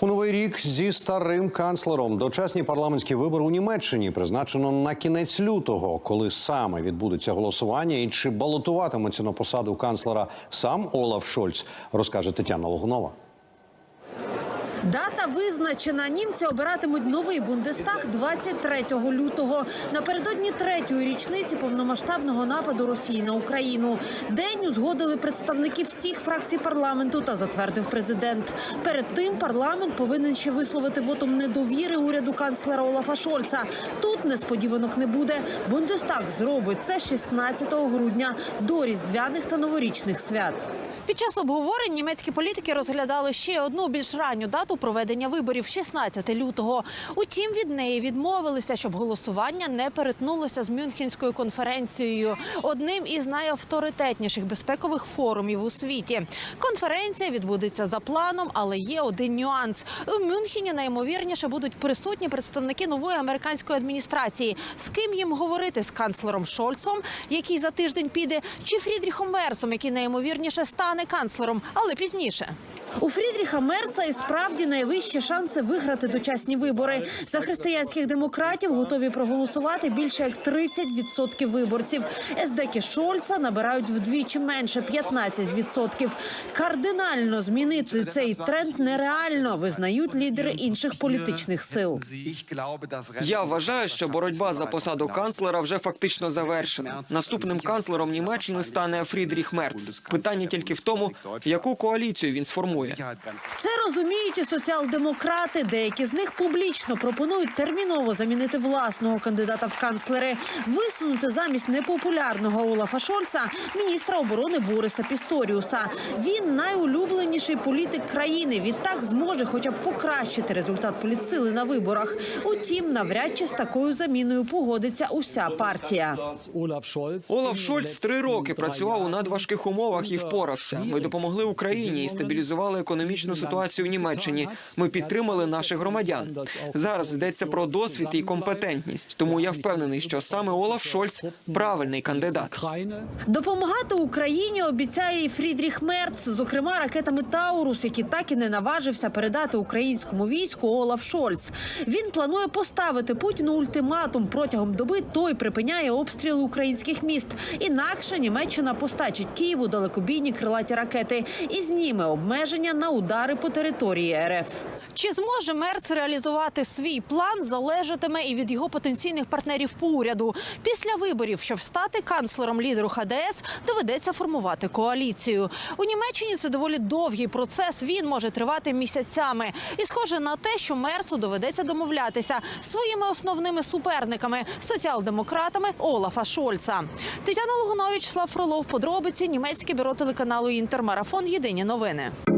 У новий рік зі старим канцлером дочасні парламентські вибори у Німеччині призначено на кінець лютого, коли саме відбудеться голосування і чи балотуватиметься на посаду канцлера сам Олаф Шольц, розкаже Тетяна Логунова. Дата визначена. Німці обиратимуть новий бундестаг 23 лютого. Напередодні третьої річниці повномасштабного нападу Росії на Україну. День узгодили представники всіх фракцій парламенту та затвердив президент. Перед тим парламент повинен ще висловити вотум недовіри уряду канцлера Олафа Шольца. Тут несподіванок не буде. Бундестаг зробить це 16 грудня до різдвяних та новорічних свят. Під час обговорень німецькі політики розглядали ще одну більш ранню дату проведення виборів 16 лютого. Утім, від неї відмовилися, щоб голосування не перетнулося з Мюнхенською конференцією, одним із найавторитетніших безпекових форумів у світі. Конференція відбудеться за планом, але є один нюанс. У Мюнхені найімовірніше будуть присутні представники нової американської адміністрації. З ким їм говорити з канцлером Шольцом, який за тиждень піде, чи Фрідріхом Мерцом, який найімовірніше стане канцлером, але пізніше. У Фрідріха Мерца і справді найвищі шанси виграти дочасні вибори. За християнських демократів готові проголосувати більше як 30% виборців. Ездеки Шольца набирають вдвічі менше 15%. Кардинально змінити цей тренд нереально, визнають лідери інших політичних сил. Я вважаю, що боротьба за посаду канцлера вже фактично завершена. Наступним канцлером Німеччини стане Фрідріх Мерц. Питання тільки в тому, яку коаліцію він сформує. Це розуміють і соціал-демократи. Деякі з них публічно пропонують терміново замінити власного кандидата в канцлери, висунути замість непопулярного Олафа Шольца міністра оборони Бориса Пісторіуса. Він найулюбленіший політик країни. Відтак зможе, хоча б покращити результат політсили на виборах. Утім, навряд чи з такою заміною погодиться уся партія. Олаф Шольц три роки працював у надважких умовах і впорався. Ми допомогли Україні і стабілізували економічну ситуацію в Німеччині. Ми підтримали наших громадян. Зараз йдеться про досвід і компетентність. Тому я впевнений, що саме Олаф Шольц правильний кандидат. Допомагати Україні обіцяє і Фрідріх Мерц, зокрема ракетами Таурус, які так і не наважився передати українському війську Олаф Шольц. Він планує поставити Путіну ультиматум протягом доби. Той припиняє обстріли українських міст. Інакше Німеччина постачить Києву далекобійні крилаті ракети і зніме обмеження на удари по території РФ. Чи зможе Мерц реалізувати свій план, залежатиме і від його потенційних партнерів по уряду. Після виборів, щоб стати канцлером лідеру ХДС, доведеться формувати коаліцію. У Німеччині це доволі довгий процес. Він може тривати місяцями. І схоже на те, що Мерцу доведеться домовлятися з своїми основними суперниками соціал-демократами Олафа Шольца. Тетяна Логунович, Слав Фролов, подробиці німецьке бюро телеканалу Інтермарафон. Єдині новини.